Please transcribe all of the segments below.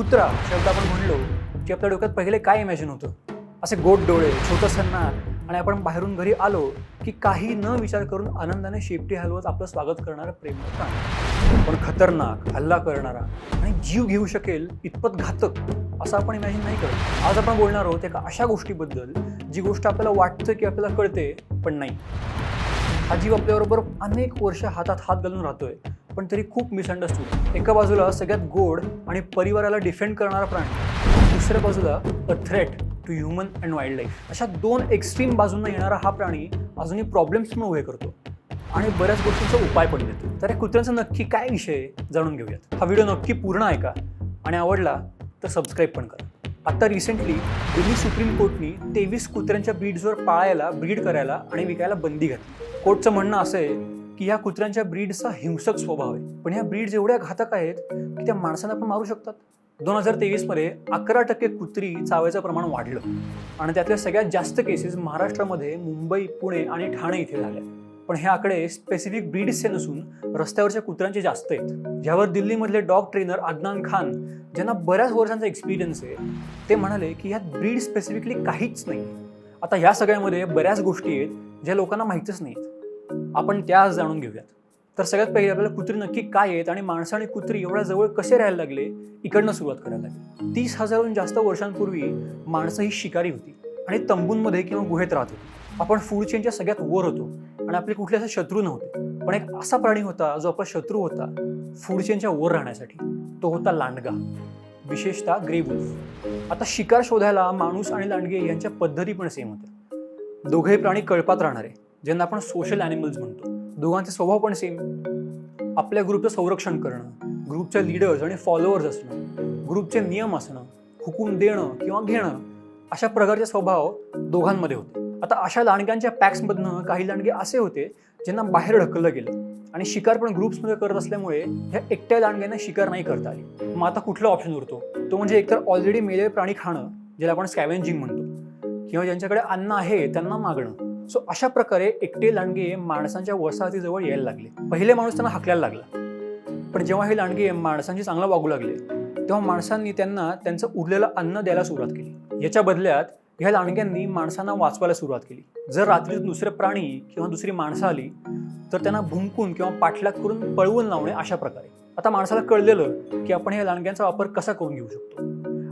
कुत्रा शब्द आपण म्हणलो की आपल्या डोक्यात पहिले काय इमॅजिन होतं? असे गोड डोळे छोटंसं नाक आणि आपण बाहेरून घरी आलो की काही न विचार करून आनंदाने शेपटी हलवत आपलं स्वागत करणारा प्रेम प्राणी. पण खतरनाक हल्ला करणारा आणि जीव घेऊ शकेल इतपत घातक असं आपण इमॅजिन नाही करत. आज आपण बोलणार आहोत एका अशा गोष्टीबद्दल जी गोष्ट आपल्याला वाटतं की आपल्याला कळते पण नाही. हा जीव आपल्याबरोबर अनेक वर्ष हातात हात घालून राहतोय. पण तरी खूप मिसअंडरस्टूड एका बाजूला सगळ्यात गोड आणि परिवाराला डिफेंड करणारा प्राणी दुसऱ्या बाजूला a threat to human and wildlife अशा दोन एक्स्ट्रीम बाजूंना येणारा हा प्राणी अजूनही प्रॉब्लेम्स पण उभे करतो. आणि बऱ्याच गोष्टींचा उपाय पण देतो. तर या कुत्र्यांचा नक्की काय विषय जाणून घेऊयात. हा व्हिडिओ नक्की पूर्ण ऐका आणि आवडला तर सबस्क्राईब पण करा. आता रिसेंटली दिल्ली सुप्रीम कोर्टनी तेवीस कुत्र्यांच्या ब्रीड्सवर पाळायला ब्रीड करायला आणि विकायला बंदी घातली. कोर्टचं म्हणणं असं आहे की ह्या कुत्र्यांच्या ब्रीडचा हिंसक स्वभाव आहे. पण ह्या ब्रीड्स एवढ्या घातक आहेत की त्या माणसांना पण मारू शकतात. दोन हजार तेवीसमध्ये अकरा टक्के कुत्री चावायचं प्रमाण वाढलं. आणि त्यातल्या सगळ्यात जास्त केसेस महाराष्ट्रामध्ये मुंबई पुणे आणि ठाणे इथे झाल्या. पण हे आकडे स्पेसिफिक ब्रीड्सचे नसून रस्त्यावरच्या कुत्र्यांचे जास्त आहेत. ज्यावर दिल्लीमधले डॉग ट्रेनर अदनान खान ज्यांना बऱ्याच वर्षांचा एक्सपिरियन्स आहे ते म्हणाले की ह्यात ब्रीड स्पेसिफिकली काहीच नाही. आता ह्या सगळ्यामध्ये बऱ्याच गोष्टी आहेत ज्या लोकांना माहीतच नाहीत. आपण त्या आज जाणून घेऊयात. तर सगळ्यात पहिले आपल्याला कुत्री नक्की काय आहेत आणि माणसं आणि कुत्री एवढ्या जवळ कसे राहायला लागले इकडनं सुरुवात करायला लागली. तीस हजारहून जास्त वर्षांपूर्वी माणसं ही शिकारी होती आणि तंबूंमध्ये किंवा गुहेत राहत होती. आपण फूड चेनच्या सगळ्यात वर होतो आणि आपले कुठले असे शत्रू नव्हते. पण एक असा प्राणी होता जो आपला शत्रू होता फूड चेनच्या वर राहण्यासाठी. तो होता लांडगा विशेषतः ग्रे आता शिकार शोधायला माणूस आणि लांडगे यांच्या पद्धती पण सेम होत्या. दोघेही प्राणी कळपात राहणारे. ज्यांना आपण सोशल ॲनिमल्स म्हणतो. दोघांचे स्वभाव पण सेम आपल्या ग्रुपचं संरक्षण करणं ग्रुपच्या लीडर्स आणि फॉलोअर्स असणं ग्रुपचे नियम असणं हुकूम देणं किंवा घेणं अशा प्रकारचे स्वभाव दोघांमध्ये होते. आता अशा लांडग्यांच्या पॅक्समधनं काही लांडगे असे होते ज्यांना बाहेर ढकललं गेलं आणि शिकार पण ग्रुप्समध्ये करत असल्यामुळे ह्या एकट्या लांडग्यांना शिकार नाही करता आली. मग आता कुठला ऑप्शन उरतो? तो म्हणजे एकतर ऑलरेडी मेलेले प्राणी खाणं ज्याला आपण स्कॅवेंजिंग म्हणतो. किंवा ज्यांच्याकडे अन्न आहे त्यांना मागणं. सो अशा प्रकारे एकटे लांडगे माणसांच्या वसाहतीजवळ यायला लागले. पहिले माणूस त्यांना हाकलायला लागला. पण जेव्हा हे लांडगे माणसांची चांगला वागू लागले तेव्हा माणसांनी त्यांना त्यांचं उरलेलं अन्न द्यायला सुरुवात केली. याच्या बदल्यात ह्या लांडग्यांनी माणसांना वाचवायला सुरुवात केली. जर रात्री दुसरे प्राणी किंवा दुसरी माणसं आली तर त्यांना भुंकून किंवा पाठलाग करून पळवून लावणे अशा प्रकारे. आता माणसाला कळलेलं की आपण ह्या लांडग्यांचा वापर कसा करून घेऊ शकतो.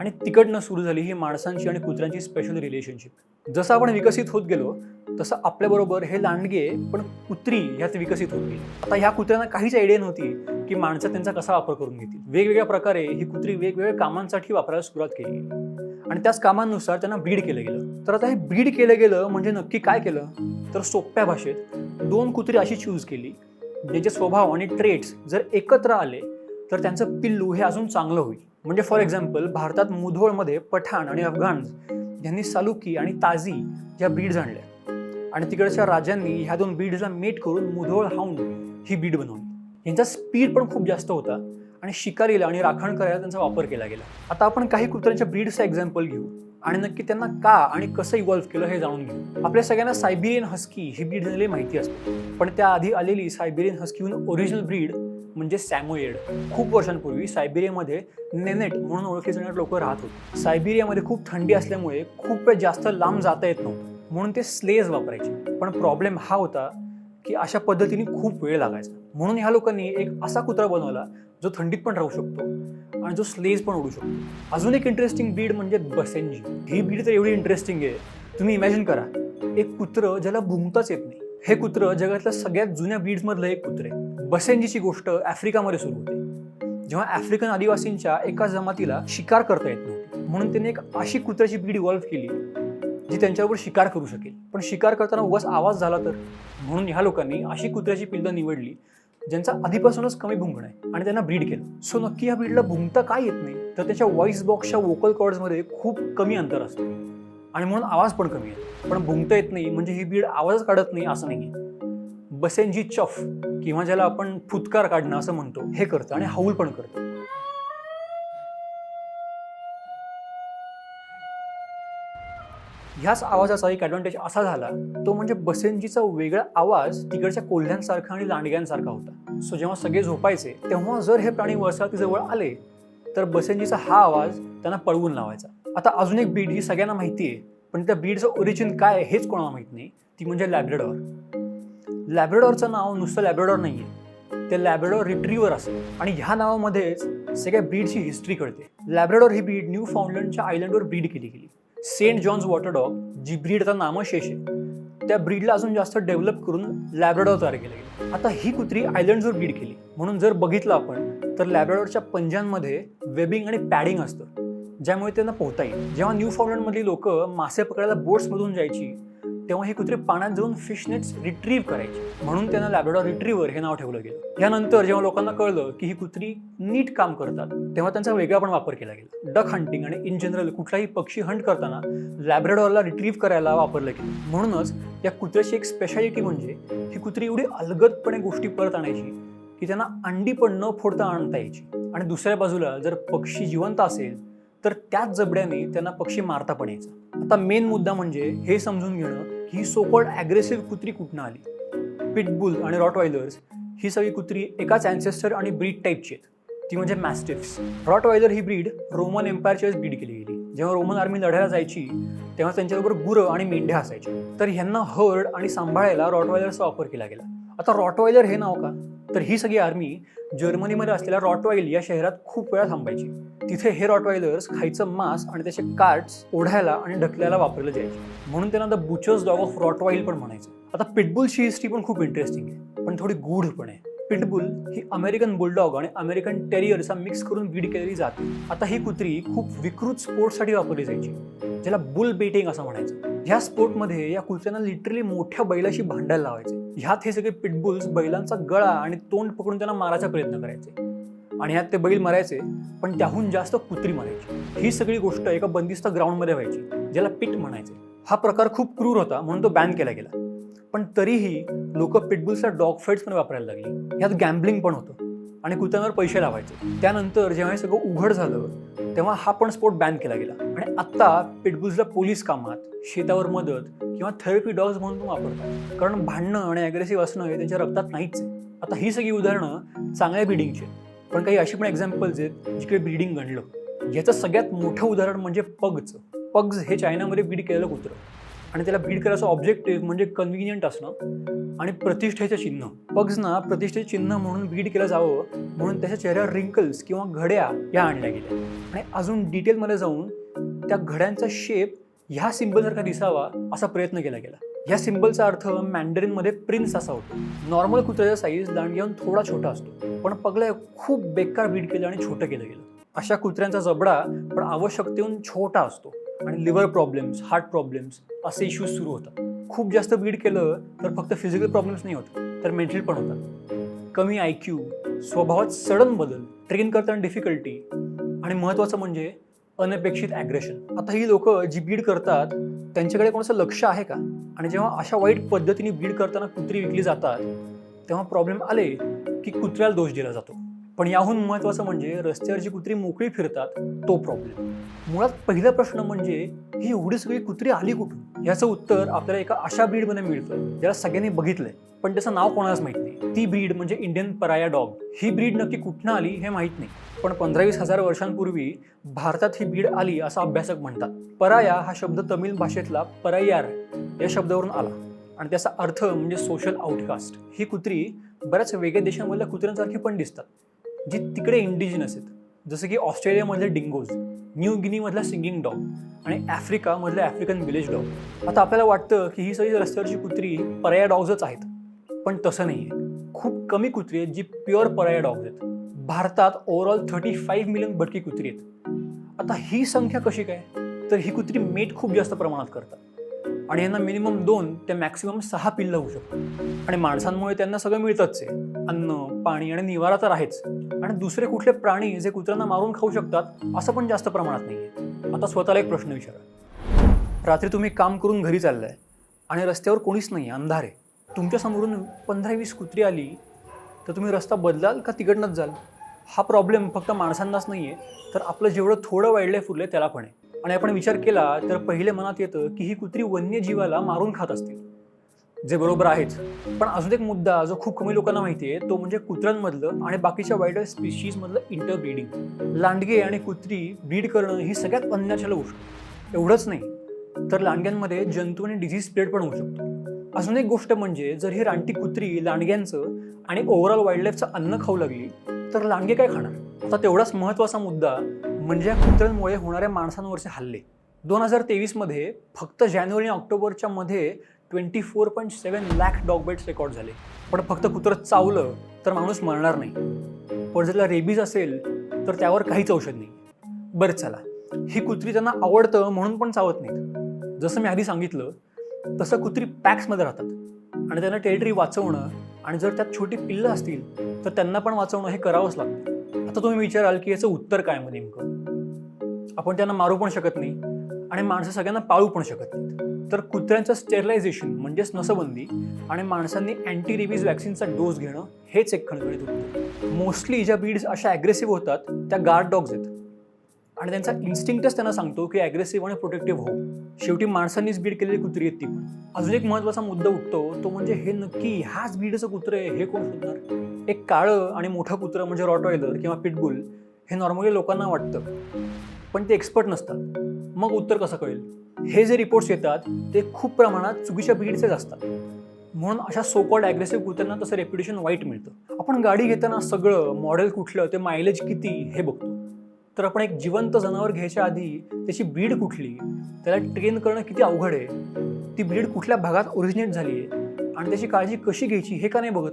आणि तिकडनं सुरू झाली ही माणसांची आणि कुत्र्यांची स्पेशल रिलेशनशिप जसं आपण विकसित होत गेलो तसं आपल्याबरोबर हे लांडगे पण कुत्री ह्यात विकसित होती आता ह्या कुत्र्यांना काहीच आयडिया नव्हती की माणसं त्यांचा कसा वापर करून घेतील. वेगवेगळ्या प्रकारे ही कुत्री वेगवेगळ्या कामांसाठी वापरायला सुरुवात केली. आणि त्याच कामांनुसार त्यांना ब्रीड केलं गेलं. तर आता हे ब्रीड केलं गेलं म्हणजे नक्की काय केलं? तर सोप्या भाषेत दोन कुत्री अशी चूज केली ज्याचे स्वभाव आणि ट्रेट्स जर एकत्र आले तर त्यांचं पिल्लू हे अजून चांगलं होईल. म्हणजे फॉर एक्झाम्पल भारतात मुधोळमध्ये पठाण आणि अफगाण यांनी सालुकी आणि ताजी या ब्रीड्स आणल्या. आणि तिकडच्या राजांनी ह्या दोन ब्रीड्सला मेट करून मुधोळ हाऊंड ही बीड बनवली. यांचा स्पीड पण खूप जास्त होता आणि शिकारीला आणि राखण करायला त्यांचा वापर केला गेला. आता आपण काही कुत्र्यांच्या ब्रीडचं एक्झाम्पल घेऊ आणि नक्की त्यांना का आणि कसं इव्हॉल्व्ह केलं हे जाणून घेऊ. आपल्या सगळ्यांना सायबेरियन हस्की ही ब्रीड झालेली माहिती असते. पण त्याआधी आलेली सायबेरियन हस्कीहून ओरिजिनल ब्रीड म्हणजे सॅमोएड खूप वर्षांपूर्वी सायबेरियामध्ये नेनेट म्हणून ओळखले जाणारे लोक राहत होते. सायबेरियामध्ये खूप थंडी असल्यामुळे खूप वेळ जास्त लांब जाता येत नव्हतं. म्हणून ते स्लेज वापरायचे. पण प्रॉब्लेम हा होता की अशा पद्धतीने खूप वेळ लागायचा. म्हणून ह्या लोकांनी एक असा कुत्रा बनवला जो थंडीत पण राहू शकतो आणि जो स्लेज पण उडू शकतो. अजून एक इंटरेस्टिंग बीड म्हणजे बसेंजी. ही बीड तर एवढी इंटरेस्टिंग आहे. तुम्ही इमॅजिन करा एक कुत्र ज्याला भुंकताच येत नाही. हे कुत्र जगातल्या सगळ्यात जुन्या बीड्समधलं एक कुत्रे बसेंजीची गोष्ट आफ्रिकामध्ये सुरू होते. जेव्हा आफ्रिकन आदिवासींच्या एका जमातीला शिकार करता येत नव्हती. म्हणून त्यांनी एक अशी कुत्र्याची बीड इव्हॉल्व्ह केली जी त्यांच्यावर शिकार करू शकेल. पण शिकार करताना उगाच आवाज झाला तर? म्हणून ह्या लोकांनी अशी कुत्र्याची पिल्लं निवडली ज्यांचा आधीपासूनच कमी भुंगण आहे आणि त्यांना ब्रीड केलं. सो नक्की या ब्रीडला भुंगता काय येत नाही? तर त्याच्या व्हॉइस बॉक्सच्या वोकल कॉर्ड्समध्ये खूप कमी अंतर असतं. आणि म्हणून आवाज पण कमी आहे. पण भुंगता येत नाही म्हणजे ही ब्रीड आवाजच काढत नाही असं नाही बसेंजी चफ किंवा ज्याला आपण फुतकार काढणं असं म्हणतो हे करतं आणि हाऊल पण करतं. ह्याच आवाजाचा एक ॲडव्हान्टेज असा झाला तो म्हणजे बसेंजीचा वेगळा आवाज तिकडच्या कोल्ह्यांसारखा आणि लांडग्यांसारखा होता. सो जेव्हा सगळे झोपायचे तेव्हा जर हे प्राणी वसाहतीजवळ आले तर बसेंजीचा हा आवाज त्यांना पळवून लावायचा. आता अजून एक बीड ही सगळ्यांना माहिती आहे पण त्या बीडचं ओरिजिन काय आहे हेच कोणाला माहीत नाही ती म्हणजे लॅब्रेडॉर लॅब्रेडॉरचं नाव नुसतं लॅब्रेडॉर नाही आहे ते लॅब्रेडॉर रिट्रीवर असेल. आणि ह्या नावामध्येच सगळ्या ब्रीडची हिस्ट्री कळते. लॅब्रेडॉर ही ब्रीड न्यू फाउंडलंडच्या आयलंडवर ब्रीड केली गेली. सेंट जॉन्स वॉटर डॉग जी ब्रीड आता नामशेष आहे त्या ब्रीडला अजून जास्त डेव्हलप करून लॅब्रेडॉर तयार केले आता ही कुत्री आयलंडवर ब्रीड केली. म्हणून जर बघितलं आपण तर लॅब्रेडॉरच्या पंजांमध्ये वेबिंग आणि पॅडिंग असतं ज्यामुळे त्यांना पोहता येईल. जेव्हा न्यू फाउंडलंडमधली लोक मासे पकडायला बोट्समधून जायची तेव्हा हे कुत्रे पाण्यात जाऊन फिशनेट्स रिट्रीव्ह करायचे. म्हणून त्यांना लॅब्रेडॉर रिट्रीव्हर हे नाव ठेवलं गेलं. यानंतर जेव्हा लोकांना कळलं की ही कुत्री नीट काम करतात तेव्हा त्यांचा वेगळा पण वापर केला गेला. डक हंटिंग आणि इन जनरल कुठलाही पक्षी हंट करताना लॅब्रेडॉरला रिट्रीव्ह करायला वापरलं गेलं. म्हणूनच या कुत्र्याची एक स्पेशालिटी म्हणजे ही कुत्री एवढी अलगदपणे गोष्टी परत आणायची की त्यांना अंडी पण न फोडता आणता यायची. आणि दुसऱ्या बाजूला जर पक्षी जिवंत असेल तर त्याच जबड्याने त्यांना पक्षी मारता पण यायचा. आता मेन मुद्दा म्हणजे हे समजून घेणं की ही सोकॉल्ड ॲग्रेसिव्ह कुत्री कुठनं आली? पिटबुल आणि रॉटवायलर्स ही सगळी कुत्री एकाच अँसेस्टर आणि ब्रीड टाईपची आहेत. ती म्हणजे मॅस्टिफ्स रॉटवायलर ही ब्रीड रोमन एम्पायरच्याच ब्रीड केली गेली. जेव्हा रोमन आर्मी लढायला जायची तेव्हा त्यांच्याबरोबर गुरं आणि मेंढ्या असायच्या. तर ह्यांना हर्ड आणि सांभाळायला रॉटवायलरचा वापर केला गेला. आता रॉटवायलर हे नाव का? तर ही सगळी आर्मी जर्मनीमध्ये असलेल्या रॉटवाईल या शहरात खूप वेळा थांबायची. तिथे हे रॉटवायलर्स खायचं मांस आणि त्याचे कार्ट्स ओढायला आणि ढकलायला वापरले जायचे. म्हणून त्यांना the butcher's dog of Rottweil पण म्हणायचं. आता पिटबुलची हिस्ट्री पण खूप इंटरेस्टिंग आहे पण थोडी गूढ पण आहे. पिटबुल ही अमेरिकन बुलडॉग आणि अमेरिकन टेरियरचा मिक्स करून ब्रीड केलेली जाते. आता ही कुत्री खूप विकृत स्पोर्टसाठी वापरली जायची ज्याला बुल बेटिंग असं म्हणायचं. ह्या स्पोर्टमध्ये या कुत्र्यांना लिटरली मोठ्या बैलाशी भांडायला लावायचे. ह्यात हे सगळे पिटबुल्स बैलांचा गळा आणि तोंड पकडून त्यांना मारायचा प्रयत्न करायचे. आणि ह्यात ते बैल मरायचे पण त्याहून जास्त कुत्री मरायची. ही सगळी गोष्ट एका बंदिस्त ग्राउंडमध्ये व्हायची ज्याला पिट म्हणायचे. हा प्रकार खूप क्रूर होता म्हणून तो बॅन केला गेला. पण तरीही लोक पिटबुल्सला डॉग फाईट्स पण वापरायला लागली. यात गॅम्बलिंग पण होतं. आणि कुत्र्यांवर पैसे लावायचे. त्यानंतर जेव्हा हे सगळं उघड झालं तेव्हा हा पण स्पोर्ट बॅन केला गेला. आणि आत्ता पिटबुल्सला पोलीस कामात शेतावर मदत किंवा थेरपी डॉग्स म्हणून तो वापरतात. कारण भांडणं आणि ॲग्रेसिव्ह असणं हे त्यांच्या रक्तात नाहीच आहे. आता ही सगळी उदाहरणं चांगल्या बिडिंगची आहेत. पण काही अशी पण एक्झाम्पल्स आहेत जिकडे ब्रीडिंग घडलं. याचं सगळ्यात मोठं उदाहरण म्हणजे पगचं पग्ज हे चायनामध्ये ब्रीड केलेलं कुत्रं. आणि त्याला ब्रीड करायचं ऑब्जेक्टिव्ह म्हणजे कन्व्हिनियंट असणं आणि प्रतिष्ठेचं चिन्ह. पग्जना प्रतिष्ठेचं चिन्ह म्हणून ब्रीड केलं जावं म्हणून त्याच्या चेहऱ्यावर रिंकल्स किंवा घड्या या आणल्या गेल्या. आणि अजून डिटेलमध्ये जाऊन त्या घड्यांचा शेप ह्या सिम्बलसारखा दिसावा असा प्रयत्न केला गेला. ह्या सिम्बलचा अर्थ मॅन्डरिनमध्ये प्रिन्स असा होतो. नॉर्मल कुत्र्याचा साईज दांडग्याहून थोडा छोटा असतो. पण पगला खूप बेकार बीट केलं आणि छोटं केलं गेलं. अशा कुत्र्यांचा जबडा पण आवश्यकतेहून छोटा असतो. आणि लिव्हर प्रॉब्लेम्स हार्ट प्रॉब्लेम्स असे इश्यूज सुरू होतात. खूप जास्त बीड केलं तर फक्त फिजिकल प्रॉब्लेम्स नाही होत तर मेंटल पण होतात. कमी आय क्यू स्वभावात सडन बदल ट्रेन करताना डिफिकल्टी आणि महत्त्वाचं म्हणजे अनपेक्षित ॲग्रेशन आता ही लोक जी बीड करतात त्यांच्याकडे कोणाचं लक्ष आहे का? आणि जेव्हा अशा वाईट पद्धतीने बीड करताना कुत्री विकली जातात तेव्हा प्रॉब्लेम आले की कुत्र्याला दोष दिला जातो. पण याहून महत्त्वाचं म्हणजे रस्त्यावर जी कुत्री मोकळी फिरतात तो प्रॉब्लेम मुळात पहिला प्रश्न म्हणजे ही एवढी सगळी कुत्री आली कुठून? याचं उत्तर आपल्याला एका अशा ब्रीडमध्ये मिळतं ज्याला सगळ्यांनी बघितलंय. पण त्याचं नाव कोणालाच माहीत नाही. ती ब्रीड म्हणजे इंडियन पराया डॉग ही ब्रीड नक्की कुठनं आली हे माहीत नाही. पण पंधरावीस हजार वर्षांपूर्वी भारतात ही ब्रीड आली असं अभ्यासक म्हणतात. पराया हा शब्द तमिळ भाषेतला परायार या शब्दावरून आला. आणि त्याचा अर्थ म्हणजे सोशल आउटकास्ट ही कुत्री बऱ्याच वेगळ्या देशांमधल्या कुत्र्यांसारखी पण दिसतात. जी तिकडे इंडिजिनस आहेत. जसं की ऑस्ट्रेलियामधले डिंगोज न्यू गिनीमधला सिंगिंग डॉग आणि आफ्रिकामधलं आफ्रिकन विलेज डॉग आता आपल्याला वाटतं की ही सगळी रस्त्यावरची कुत्री पर्याय डॉग्सच आहेत. पण तसं नाही आहे खूप कमी कुत्री आहेत जी प्युअर पर्याय डॉग्स आहेत. भारतात ओव्हरऑल थर्टी फाईव्ह मिलियन भटकी कुत्री आहेत. आता ही संख्या कशी काय? तर ही कुत्री मेट खूप जास्त प्रमाणात करतात. आणि यांना मिनिमम दोन ते मॅक्सिमम सहा पिल्लं होऊ शकतात. आणि माणसांमुळे त्यांना सगळं मिळतच आहे. अन्न पाणी आणि निवारा तर आहेच. आणि दुसरे कुठले प्राणी जे कुत्र्यांना मारून खाऊ शकतात असं पण जास्त प्रमाणात नाही आहे आता स्वतःला एक प्रश्न विचारा. रात्री तुम्ही काम करून घरी चाललाय आणि रस्त्यावर कोणीच नाही अंधार आहे. तुमच्या समोरून पंधरा वीस कुत्री आली तर तुम्ही रस्ता बदलाल का तिकडनंच जाल? हा प्रॉब्लेम फक्त माणसांनाच नाही आहे तर आपलं जेवढं थोडं वाईल्ड लाईफ उरलं त्याला पण आहे. आणि आपण विचार केला तर पहिले मनात येतं की ही कुत्री वन्यजीवाला मारून खात असतील. जे बरोबर आहेच. पण अजून एक मुद्दा जो खूप कमी लोकांना माहिती आहे तो म्हणजे कुत्र्यांमधलं आणि बाकीच्या वाईल्ड स्पीशीजमधलं इंटरब्रीडिंग लांडगे आणि कुत्री ब्रीड करणं ही सगळ्यात अन्याचल गोष्ट. एवढंच नाही तर लांडग्यांमध्ये जंतू आणि डिझीज स्प्रेड पण होऊ शकतो. अजून एक गोष्ट म्हणजे जर ही रानटी कुत्री लांडग्यांचं आणि ओव्हरऑल वाईल्ड लाईफचं अन्न खाऊ लागली तर लांडगे काय खाणार? आता तेवढाच महत्त्वाचा मुद्दा म्हणजे या कुत्र्यांमुळे होणाऱ्या माणसांवरचे हल्ले. दोन हजार तेवीसमध्ये फक्त जानेवारी आणि ऑक्टोबरच्या मध्ये twenty four point seven lakh dog record झाले. पण फक्त कुत्रं चावलं तर माणूस मरणार नाही. पण जर रेबीज असेल तर त्यावर काहीच औषध नाही. बरं चला. ही कुत्री त्यांना आवडतं म्हणून पण चावत नाहीत. जसं मी आधी सांगितलं तसं कुत्री पॅक्समध्ये राहतात. आणि त्यांना टेरिटरी वाचवणं आणि जर त्यात छोटी पिल्लं असतील तर त्यांना पण वाचवणं हे करावंच लागतं. आता तुम्ही विचाराल की याचं उत्तर काय मग नेमकं? आपण त्यांना मारू पण शकत नाही आणि माणसं सगळ्यांना पाळू पण शकत नाहीत. तर कुत्र्यांचं स्टेरिलायझेशन म्हणजेच नसबंदी आणि माणसांनी अँटी रेबीज वॅक्सिनचा डोस घेणं हेच एक खणखणीत उत्तर. मोस्टली ज्या बीड्स अशा ॲग्रेसिव्ह होतात त्या गार्ड डॉग्स आहेत. आणि त्यांचा इन्स्टिंक्टच त्यांना सांगतो की ॲग्रेसिव्ह आणि प्रोटेक्टिव्ह हो. शेवटी माणसांनीच बीड केलेली कुत्री आहेत ती पण. अजून एक महत्त्वाचा मुद्दा उठतो तो म्हणजे हे नक्की ह्याच बीडचं कुत्रं आहे हे कोण शोधणार? एक काळं आणि मोठं कुत्रं म्हणजे रॉटॉयलर किंवा पिटबुल हे नॉर्मली लोकांना वाटतं. पण ते एक्सपर्ट नसतात. मग उत्तर कसं कळेल? हे जे रिपोर्ट्स येतात ते खूप प्रमाणात चुकीच्या ब्रीडचेच असतात. म्हणून अशा सो कॉल्ड ॲग्रेसिव्ह कुत्र्यांना तसं रेप्युटेशन वाईट मिळतं. आपण गाडी घेताना सगळं मॉडेल कुठलं ते मायलेज किती हे बघतो. तर आपण एक जिवंत जनावर घ्यायच्या आधी त्याची ब्रीड कुठली त्याला ट्रेन करणं किती अवघड आहे ती ब्रीड कुठल्या भागात ओरिजिनेट झाली आहे आणि त्याची काळजी कशी घ्यायची हे का नाही बघत?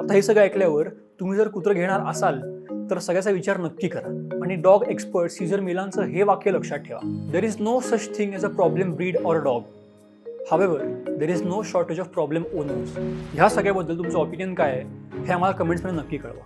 आता हे सगळं ऐकल्यावर तुम्ही जर कुत्रं घेणार असाल तर सगळ्याचा विचार नक्की करा. आणि डॉग एक्सपर्ट सीझर मिलांचं हे वाक्य लक्षात ठेवा. There is no such thing as a problem breed or dog however there is no shortage of problem owners ह्या सगळ्याबद्दल तुमचं ऑपिनियन काय आहे हे आम्हाला कमेंट्समध्ये नक्की कळवा.